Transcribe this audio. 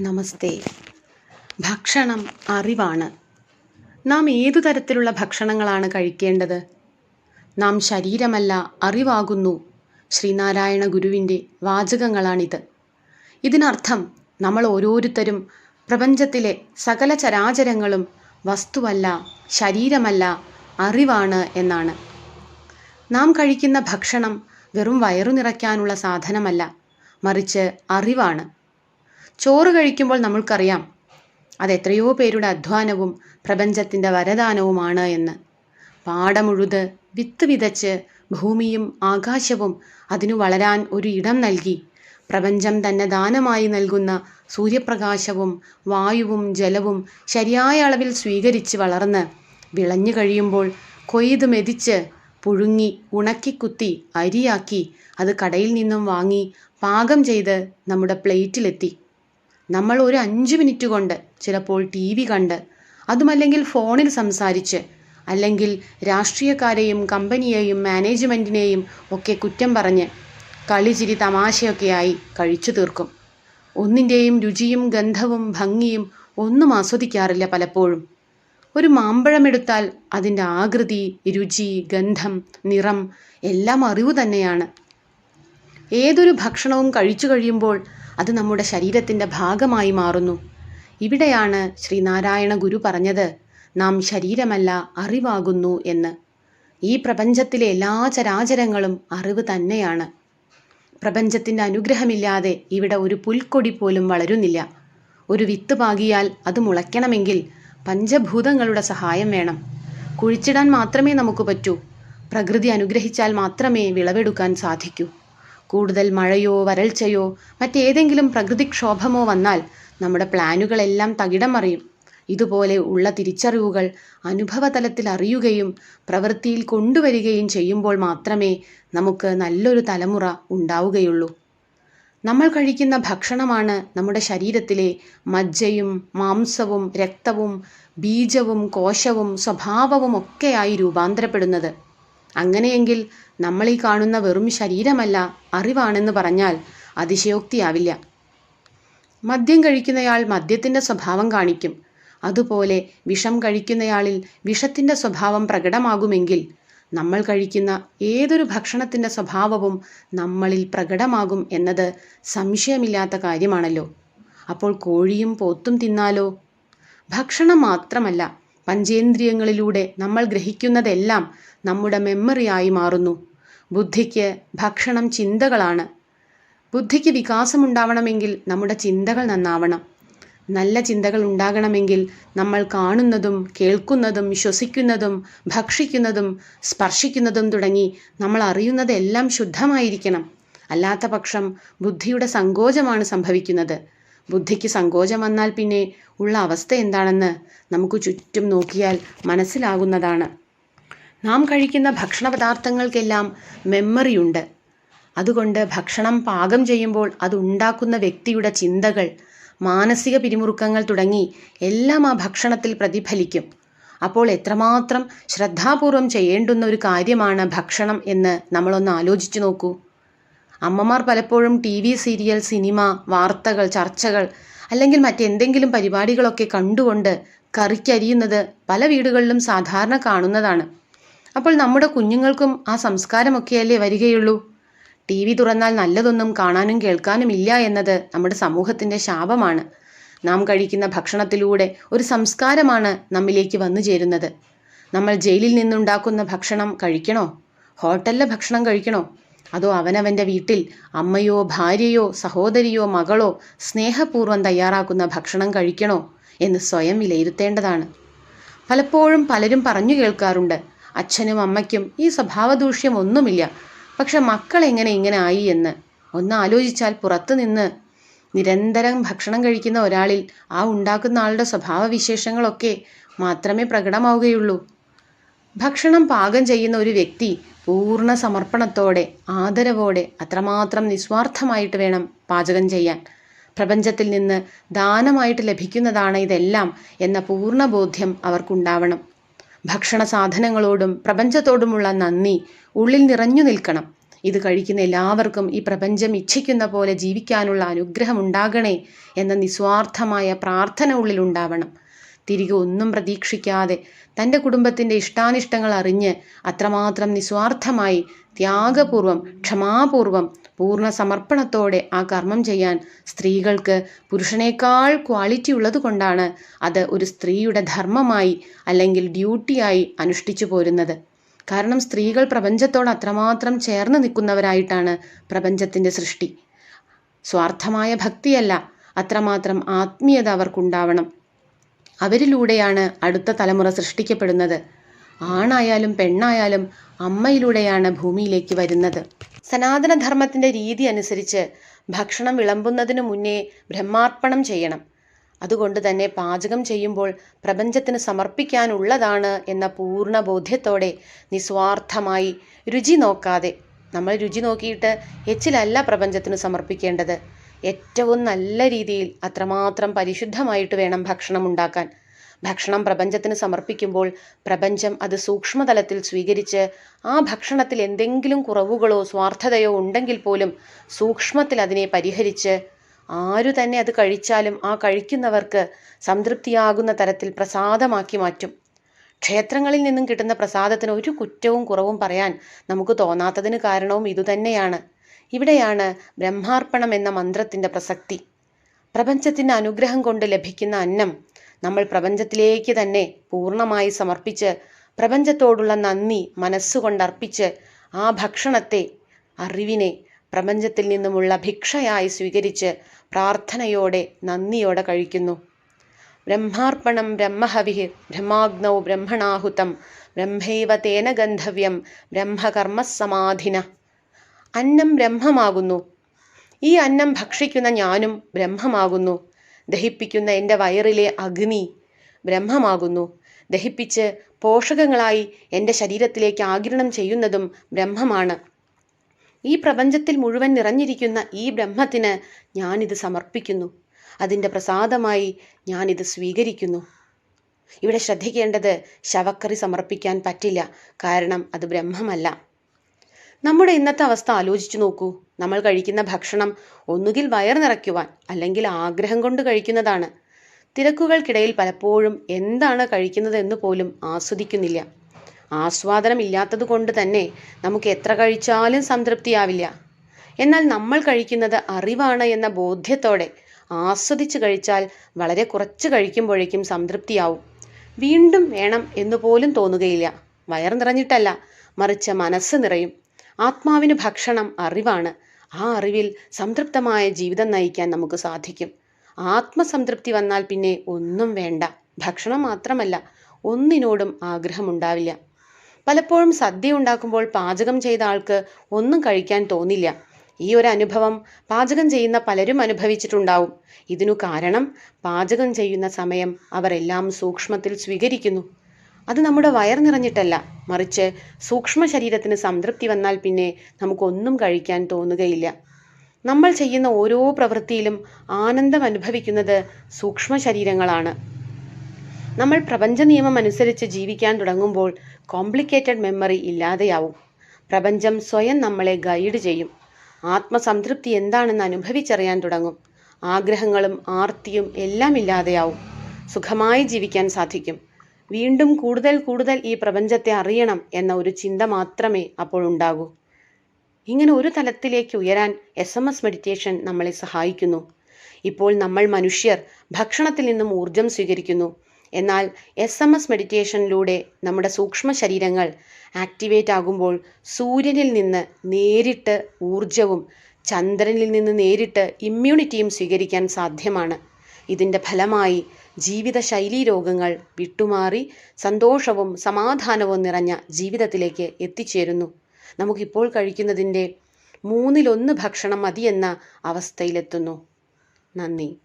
നമസ്തേ. ഭക്ഷണം അറിവാണ്. നാം ഏതു തരത്തിലുള്ള ഭക്ഷണങ്ങളാണ് കഴിക്കേണ്ടത്? നാം ശരീരമല്ല അറിവാകുന്നു. ശ്രീനാരായണ ഗുരുവിന്റെ വാചകങ്ങളാണിത്. ഇതിനർത്ഥം നമ്മൾ ഓരോരുത്തരും പ്രപഞ്ചത്തിലെ സകല ചരാചരങ്ങളും വസ്തുവല്ല ശരീരമല്ല അറിവാണ് എന്നാണ്. നാം കഴിക്കുന്ന ഭക്ഷണം വെറും വയറു നിറയ്ക്കാനുള്ള സാധനമല്ല മറിച്ച് അറിവാണ്. ചോറ് കഴിക്കുമ്പോൾ നമ്മൾക്കറിയാം അത് എത്രയോ പേരുടെ അധ്വാനവും പ്രപഞ്ചത്തിന്റെ വരദാനവുമാണ് എന്ന്. പാടമുഴുത് വിത്ത് വിതച്ച് ഭൂമിയും ആകാശവും അതിനു വളരാൻ ഒരു ഇടം നൽകി. പ്രപഞ്ചം തന്നെ ദാനമായി നൽകുന്ന സൂര്യപ്രകാശവും വായുവും ജലവും ശരിയായ അളവിൽ സ്വീകരിച്ച് വളർന്ന് വിളഞ്ഞു കഴിയുമ്പോൾ കൊയ്ത് മെതിച്ച് പുഴുങ്ങി ഉണക്കിക്കുത്തി അരിയാക്കി അത് കടയിൽ നിന്നും വാങ്ങി പാകം ചെയ്ത് നമ്മുടെ പ്ലേറ്റിലെത്തി. നമ്മൾ ഒരു അഞ്ച് മിനിറ്റ് കൊണ്ട് ചിലപ്പോൾ ടി വി കണ്ട് അതുമല്ലെങ്കിൽ ഫോണിൽ സംസാരിച്ച് അല്ലെങ്കിൽ രാഷ്ട്രീയക്കാരെയും കമ്പനിയെയും മാനേജ്മെന്റിനെയും ഒക്കെ കുറ്റം പറഞ്ഞ് കളിചിരി തമാശയൊക്കെയായി കഴിച്ചു തീർക്കും. ഒന്നിന്റെയും രുചിയും ഗന്ധവും ഭംഗിയും ഒന്നും ആസ്വദിക്കാറില്ല പലപ്പോഴും. ഒരു മാമ്പഴമെടുത്താൽ അതിന്റെ ആകൃതി രുചി ഗന്ധം നിറം എല്ലാം അറിവ് തന്നെയാണ്. ഏതൊരു ഭക്ഷണവും കഴിച്ചു കഴിയുമ്പോൾ അത് നമ്മുടെ ശരീരത്തിന്റെ ഭാഗമായി മാറുന്നു. ഇവിടെയാണ് ശ്രീനാരായണ ഗുരു പറഞ്ഞത് നാം ശരീരമല്ല അറിവാകുന്നു എന്ന്. ഈ പ്രപഞ്ചത്തിലെ എല്ലാ ചരാചരങ്ങളും അറിവ് തന്നെയാണ്. പ്രപഞ്ചത്തിന്റെ അനുഗ്രഹമില്ലാതെ ഇവിടെ ഒരു പുൽക്കൊടി പോലും വളരുന്നില്ല. ഒരു വിത്ത് പാകിയാൽ അത് മുളയ്ക്കണമെങ്കിൽ പഞ്ചഭൂതങ്ങളുടെ സഹായം വേണം. കുഴിച്ചിടാൻ മാത്രമേ നമുക്ക് പറ്റൂ. പ്രകൃതി അനുഗ്രഹിച്ചാൽ മാത്രമേ വിളവെടുക്കാൻ സാധിക്കൂ. കൂടുതൽ മഴയോ വരൾച്ചയോ മറ്റേതെങ്കിലും പ്രകൃതിക്ഷോഭമോ വന്നാൽ നമ്മുടെ പ്ലാനുകളെല്ലാം തകിടം മറിയും ഇതുപോലെ ഉള്ള തിരിച്ചറിവുകൾ അനുഭവതലത്തിൽ അറിയുകയും പ്രവൃത്തിയിൽ കൊണ്ടുവരികയും ചെയ്യുമ്പോൾ മാത്രമേ നമുക്ക് നല്ലൊരു തലമുറ ഉണ്ടാവുകയുള്ളൂ. നമ്മൾ കഴിക്കുന്ന ഭക്ഷണമാണ് നമ്മുടെ ശരീരത്തിലെ മജ്ജയും മാംസവും രക്തവും ബീജവും കോശവും സ്വഭാവവും ഒക്കെയായി രൂപാന്തരപ്പെടുന്നത്. അങ്ങനെയെങ്കിൽ നമ്മൾ ഈ കാണുന്ന വെറും ശരീരമല്ല അറിവാണെന്ന് പറഞ്ഞാൽ അതിശയോക്തിയാവില്ല. മദ്യം കഴിക്കുന്നയാൾ മദ്യത്തിന്റെ സ്വഭാവം കാണിക്കും. അതുപോലെ വിഷം കഴിക്കുന്നയാളിൽ വിഷത്തിന്റെ സ്വഭാവം പ്രകടമാകുമെങ്കിൽ നമ്മൾ കഴിക്കുന്ന ഏതൊരു ഭക്ഷണത്തിന്റെ സ്വഭാവവും നമ്മളിൽ പ്രകടമാകും എന്നത് സംശയമില്ലാത്ത കാര്യമാണല്ലോ. അപ്പോൾ കോഴിയും പോത്തും തിന്നാലോ? ഭക്ഷണം മാത്രമല്ല പഞ്ചേന്ദ്രിയങ്ങളിലൂടെ നമ്മൾ ഗ്രഹിക്കുന്നതെല്ലാം നമ്മുടെ മെമ്മറിയായി മാറുന്നു. ബുദ്ധിക്ക് ഭക്ഷണം ചിന്തകളാണ്. ബുദ്ധിക്ക് വികാസമുണ്ടാവണമെങ്കിൽ നമ്മുടെ ചിന്തകൾ നന്നാവണം. നല്ല ചിന്തകൾ ഉണ്ടാകണമെങ്കിൽ നമ്മൾ കാണുന്നതും കേൾക്കുന്നതും ശ്വസിക്കുന്നതും ഭക്ഷിക്കുന്നതും സ്പർശിക്കുന്നതും തുടങ്ങി നമ്മൾ അറിയുന്നതെല്ലാം ശുദ്ധമായിരിക്കണം. അല്ലാത്ത പക്ഷം ബുദ്ധിയുടെ സങ്കോചമാണ് സംഭവിക്കുന്നത്. ബുദ്ധിക്ക് സങ്കോചം വന്നാൽ പിന്നെ ഉള്ള അവസ്ഥ എന്താണെന്ന് നമുക്ക് ചുറ്റും നോക്കിയാൽ മനസ്സിലാകുന്നതാണ്. നാം കഴിക്കുന്ന ഭക്ഷണ പദാർത്ഥങ്ങൾക്കെല്ലാം മെമ്മറിയുണ്ട് അതുകൊണ്ട് ഭക്ഷണം പാകം ചെയ്യുമ്പോൾ അത് ഉണ്ടാക്കുന്ന വ്യക്തിയുടെ ചിന്തകൾ മാനസിക പിരിമുറുക്കങ്ങൾ തുടങ്ങി എല്ലാം ആ ഭക്ഷണത്തിൽ പ്രതിഫലിക്കും. അപ്പോൾ എത്രമാത്രം ശ്രദ്ധാപൂർവം ചെയ്യേണ്ടുന്ന ഒരു കാര്യമാണ് ഭക്ഷണം എന്ന് നമ്മളൊന്ന് ആലോചിച്ചു നോക്കൂ. അമ്മമാർ പലപ്പോഴും ടി വി സീരിയൽ സിനിമ വാർത്തകൾ ചർച്ചകൾ അല്ലെങ്കിൽ മറ്റെന്തെങ്കിലും പരിപാടികളൊക്കെ കണ്ടുകൊണ്ട് കറിക്കരിയുന്നത് പല വീടുകളിലും സാധാരണ കാണുന്നതാണ്. അപ്പോൾ നമ്മുടെ കുഞ്ഞുങ്ങൾക്കും ആ സംസ്കാരമൊക്കെയല്ലേ വരികയുള്ളൂ? ടി വി തുറന്നാൽ നല്ലതൊന്നും കാണാനും കേൾക്കാനും ഇല്ല എന്നത് നമ്മുടെ സമൂഹത്തിന്റെ ശാപമാണ്. നാം കഴിക്കുന്ന ഭക്ഷണത്തിലൂടെ ഒരു സംസ്കാരമാണ് നമ്മിലേക്ക് വന്നു ചേരുന്നത്. നമ്മൾ ജയിലിൽ നിന്നുണ്ടാക്കുന്ന ഭക്ഷണം കഴിക്കണോ? ഹോട്ടലിലെ ഭക്ഷണം കഴിക്കണോ? അതോ അവനവന്റെ വീട്ടിൽ അമ്മയോ ഭാര്യയോ സഹോദരിയോ മകളോ സ്നേഹപൂർവം തയ്യാറാക്കുന്ന ഭക്ഷണം കഴിക്കണോ എന്ന് സ്വയം വിലയിരുത്തേണ്ടതാണ്. പലപ്പോഴും പലരും പറഞ്ഞു കേൾക്കാറുണ്ട് അച്ഛനും അമ്മയ്ക്കും ഈ സ്വഭാവദൂഷ്യം ഒന്നുമില്ല പക്ഷെ മക്കൾ എങ്ങനെ ഇങ്ങനെ ആയി എന്ന്. ഒന്ന് ആലോചിച്ചാൽ പുറത്തു നിന്ന് നിരന്തരം ഭക്ഷണം കഴിക്കുന്ന ഒരാളിൽ ആ ഉണ്ടാക്കുന്ന ആളുടെ സ്വഭാവവിശേഷങ്ങളൊക്കെ മാത്രമേ പ്രകടമാവുകയുള്ളൂ. ഭക്ഷണം പാകം ചെയ്യുന്ന ഒരു വ്യക്തി പൂർണ സമർപ്പണത്തോടെ ആദരവോടെ അത്രമാത്രം നിസ്വാർത്ഥമായിട്ട് വേണം പാചകം ചെയ്യാൻ. പ്രപഞ്ചത്തിൽ നിന്ന് ദാനമായിട്ട് ലഭിക്കുന്നതാണ് ഇതെല്ലാം എന്ന പൂർണ ബോധ്യം അവർക്കുണ്ടാവണം. ഭക്ഷണ സാധനങ്ങളോടും പ്രപഞ്ചത്തോടുമുള്ള നന്ദി ഉള്ളിൽ നിറഞ്ഞു നിൽക്കണം. ഇത് കഴിക്കുന്ന എല്ലാവർക്കും ഈ പ്രപഞ്ചം ഇച്ഛിക്കുന്ന പോലെ ജീവിക്കാനുള്ള അനുഗ്രഹം ഉണ്ടാകണേ എന്ന നിസ്വാർത്ഥമായ പ്രാർത്ഥന ഉള്ളിലുണ്ടാവണം. തിരികെ ഒന്നും പ്രതീക്ഷിക്കാതെ തന്റെ കുടുംബത്തിന്റെ ഇഷ്ടാനിഷ്ടങ്ങൾ അറിഞ്ഞ് അത്രമാത്രം നിസ്വാർത്ഥമായി ത്യാഗപൂർവം ക്ഷമാപൂർവം പൂർണ സമർപ്പണത്തോടെ ആ കർമ്മം ചെയ്യാൻ സ്ത്രീകൾക്ക് പുരുഷനേക്കാൾ ക്വാളിറ്റി ഉള്ളത് കൊണ്ടാണ് അത് ഒരു സ്ത്രീയുടെ ധർമ്മമായി അല്ലെങ്കിൽ ഡ്യൂട്ടിയായി അനുഷ്ഠിച്ചു പോരുന്നത്. കാരണം സ്ത്രീകൾ പ്രപഞ്ചത്തോട് അത്രമാത്രം ചേർന്ന് നിൽക്കുന്നവരായിട്ടാണ് പ്രപഞ്ചത്തിന്റെ സൃഷ്ടി. സ്വാർത്ഥമായ ഭക്തിയല്ല അത്രമാത്രം ആത്മീയത അവർക്കുണ്ടാവണം. അവരിലൂടെയാണ് അടുത്ത തലമുറ സൃഷ്ടിക്കപ്പെടുന്നത്. ആണായാലും പെണ്ണായാലും അമ്മയിലൂടെയാണ് ഭൂമിയിലേക്ക് വരുന്നത്. സനാതനധർമ്മത്തിന്റെ രീതി അനുസരിച്ച് ഭക്ഷണം വിളമ്പുന്നതിനു മുന്നേ ബ്രഹ്മാർപ്പണം ചെയ്യണം. അതുകൊണ്ട് തന്നെ പാചകം ചെയ്യുമ്പോൾ പ്രപഞ്ചത്തിന് സമർപ്പിക്കാനുള്ളതാണ് എന്ന പൂർണ ബോധ്യത്തോടെ നിസ്വാർത്ഥമായി രുചി നോക്കാതെ. നമ്മൾ രുചി നോക്കിയിട്ട് എച്ചിലല്ല പ്രപഞ്ചത്തിന് സമർപ്പിക്കേണ്ടത്. ഏറ്റവും നല്ല രീതിയിൽ അത്രമാത്രം പരിശുദ്ധമായിട്ട് വേണം ഭക്ഷണം ഉണ്ടാക്കാൻ. ഭക്ഷണം പ്രപഞ്ചത്തിന് സമർപ്പിക്കുമ്പോൾ പ്രപഞ്ചം അത് സൂക്ഷ്മതലത്തിൽ സ്വീകരിച്ച് ആ ഭക്ഷണത്തിൽ എന്തെങ്കിലും കുറവുകളോ സ്വാർത്ഥതയോ ഉണ്ടെങ്കിൽ പോലും സൂക്ഷ്മത്തിൽ അതിനെ പരിഹരിച്ച് ആരു തന്നെ അത് കഴിച്ചാലും ആ കഴിക്കുന്നവർക്ക് സംതൃപ്തിയാകുന്ന തരത്തിൽ പ്രസാദമാക്കി മാറ്റും. ക്ഷേത്രങ്ങളിൽ നിന്നും കിട്ടുന്ന പ്രസാദത്തിന് ഒരു കുറ്റവും കുറവും പറയാൻ നമുക്ക് തോന്നാത്തതിന് കാരണവും ഇതുതന്നെയാണ്. ഇവിടെയാണ് ബ്രഹ്മാർപ്പണം എന്ന മന്ത്രത്തിന്റെ പ്രസക്തി. പ്രപഞ്ചത്തിന്റെ അനുഗ്രഹം കൊണ്ട് ലഭിക്കുന്ന അന്നം നമ്മൾ പ്രപഞ്ചത്തിലേക്ക് തന്നെ പൂർണമായി സമർപ്പിച്ച് പ്രപഞ്ചത്തോടുള്ള നന്ദി മനസ്സുകൊണ്ടർപ്പിച്ച് ആ ഭക്ഷണത്തെ അറിവിനെ പ്രപഞ്ചത്തിൽ നിന്നുമുള്ള ഭിക്ഷയായി സ്വീകരിച്ച് പ്രാർത്ഥനയോടെ നന്ദിയോടെ കഴിക്കുന്നു. ബ്രഹ്മാർപ്പണം ബ്രഹ്മഹവിഹ് ബ്രഹ്മാഗ്നൗ ബ്രഹ്മണാഹുതം ബ്രഹ്മൈവ തേന ഗന്ധവ്യം ബ്രഹ്മകർമ്മസമാധിന. അന്നം ബ്രഹ്മമാകുന്നു. ഈ അന്നം ഭക്ഷിക്കുന്ന ഞാനും ബ്രഹ്മമാകുന്നു. ദഹിപ്പിക്കുന്ന എന്റെ വയറിലെ അഗ്നി ബ്രഹ്മമാകുന്നു. ദഹിപ്പിച്ച് പോഷകങ്ങളായി എന്റെ ശരീരത്തിലേക്ക് ആഗിരണം ചെയ്യുന്നതും ബ്രഹ്മമാണ്. ഈ പ്രപഞ്ചത്തിൽ മുഴുവൻ നിറഞ്ഞിരിക്കുന്ന ഈ ബ്രഹ്മത്തിന് ഞാനിത് സമർപ്പിക്കുന്നു. അതിന്റെ പ്രസാദമായി ഞാനിത് സ്വീകരിക്കുന്നു. ഇവിടെ ശ്രദ്ധിക്കേണ്ടത് ശവക്കറി സമർപ്പിക്കാൻ പറ്റില്ല. കാരണം അത് ബ്രഹ്മമല്ല. നമ്മുടെ ഇന്നത്തെ അവസ്ഥ ആലോചിച്ചു നോക്കൂ. നമ്മൾ കഴിക്കുന്ന ഭക്ഷണം ഒന്നുകിൽ വയർ നിറയ്ക്കുവാൻ അല്ലെങ്കിൽ ആഗ്രഹം കൊണ്ട് കഴിക്കുന്നതാണ്. തിരക്കുകൾക്കിടയിൽ പലപ്പോഴും എന്താണ് കഴിക്കുന്നതെന്ന് പോലും ആസ്വദിക്കുന്നില്ല. ആസ്വാദനം ഇല്ലാത്തത് കൊണ്ട് തന്നെ നമുക്ക് എത്ര കഴിച്ചാലും സംതൃപ്തിയാവില്ല. എന്നാൽ നമ്മൾ കഴിക്കുന്നത് അറിവാണ് എന്ന ബോധ്യത്തോടെ ആസ്വദിച്ച് കഴിച്ചാൽ വളരെ കുറച്ച് കഴിക്കുമ്പോഴേക്കും സംതൃപ്തിയാവും. വീണ്ടും വേണം എന്ന് പോലും തോന്നുകയില്ല. വയർ നിറഞ്ഞിട്ടല്ല മറിച്ച് മനസ്സ് നിറയും. ആത്മാവിന് ഭക്ഷണം അറിവാണ്. ആ അറിവിൽ സംതൃപ്തമായ ജീവിതം നയിക്കാൻ നമുക്ക് സാധിക്കും. ആത്മസംതൃപ്തി വന്നാൽ പിന്നെ ഒന്നും വേണ്ട. ഭക്ഷണം മാത്രമല്ല ഒന്നിനോടും ആഗ്രഹമുണ്ടാവില്ല. പലപ്പോഴും സദ്യ ഉണ്ടാക്കുമ്പോൾ പാചകം ചെയ്ത ആൾക്ക് ഒന്നും കഴിക്കാൻ തോന്നില്ല. ഈ ഒരു അനുഭവം പാചകം ചെയ്യുന്ന പലരും അനുഭവിച്ചിട്ടുണ്ടാവും. ഇതിനു കാരണം പാചകം ചെയ്യുന്ന സമയം അവർ എല്ലാം സൂക്ഷ്മത്തിൽ സ്വീകരിക്കുന്നു. അത് നമ്മുടെ വയർ നിറഞ്ഞിട്ടല്ല മറിച്ച് സൂക്ഷ്മ ശരീരത്തിന് സംതൃപ്തി വന്നാൽ പിന്നെ നമുക്കൊന്നും കഴിക്കാൻ തോന്നുകയില്ല. നമ്മൾ ചെയ്യുന്ന ഓരോ പ്രവൃത്തിയിലും ആനന്ദം അനുഭവിക്കുന്നത് സൂക്ഷ്മ ശരീരങ്ങളാണ്. നമ്മൾ പ്രപഞ്ച നിയമം അനുസരിച്ച് ജീവിക്കാൻ തുടങ്ങുമ്പോൾ കോംപ്ലിക്കേറ്റഡ് മെമ്മറി ഇല്ലാതെയാവും. പ്രപഞ്ചം സ്വയം നമ്മളെ ഗൈഡ് ചെയ്യും. ആത്മസംതൃപ്തി എന്താണെന്ന് അനുഭവിച്ചറിയാൻ തുടങ്ങും. ആഗ്രഹങ്ങളും ആർത്തിയും എല്ലാം ഇല്ലാതെയാവും സുഖമായി ജീവിക്കാൻ സാധിക്കും. വീണ്ടും കൂടുതൽ കൂടുതൽ ഈ പ്രപഞ്ചത്തെ അറിയണം എന്ന ഒരു ചിന്ത മാത്രമേ അപ്പോൾ ഉണ്ടാകൂ. ഇങ്ങനെ ഒരു തലത്തിലേക്ക് ഉയരാൻ എസ് എം എസ് മെഡിറ്റേഷൻ നമ്മളെ സഹായിക്കുന്നു. ഇപ്പോൾ നമ്മൾ മനുഷ്യർ ഭക്ഷണത്തിൽ നിന്നും ഊർജം സ്വീകരിക്കുന്നു. എന്നാൽ എസ് എം എസ് മെഡിറ്റേഷനിലൂടെ നമ്മുടെ സൂക്ഷ്മ ശരീരങ്ങൾ ആക്ടിവേറ്റ് ആകുമ്പോൾ സൂര്യനിൽ നിന്ന് നേരിട്ട് ഊർജവും ചന്ദ്രനിൽ നിന്ന് നേരിട്ട് ഇമ്മ്യൂണിറ്റിയും സ്വീകരിക്കാൻ സാധ്യമാണ്. ഇതിന്റെ ഫലമായി ജീവിതശൈലീ രോഗങ്ങൾ വിട്ടുമാറി സന്തോഷവും സമാധാനവും നിറഞ്ഞ ജീവിതത്തിലേക്ക് എത്തിച്ചേരുന്നു. നമുക്കിപ്പോൾ കഴിക്കുന്നതിന്റെ മൂന്നിലൊന്ന് ഭക്ഷണം മതിയെന്ന അവസ്ഥയിലെത്തുന്നു. നന്ദി.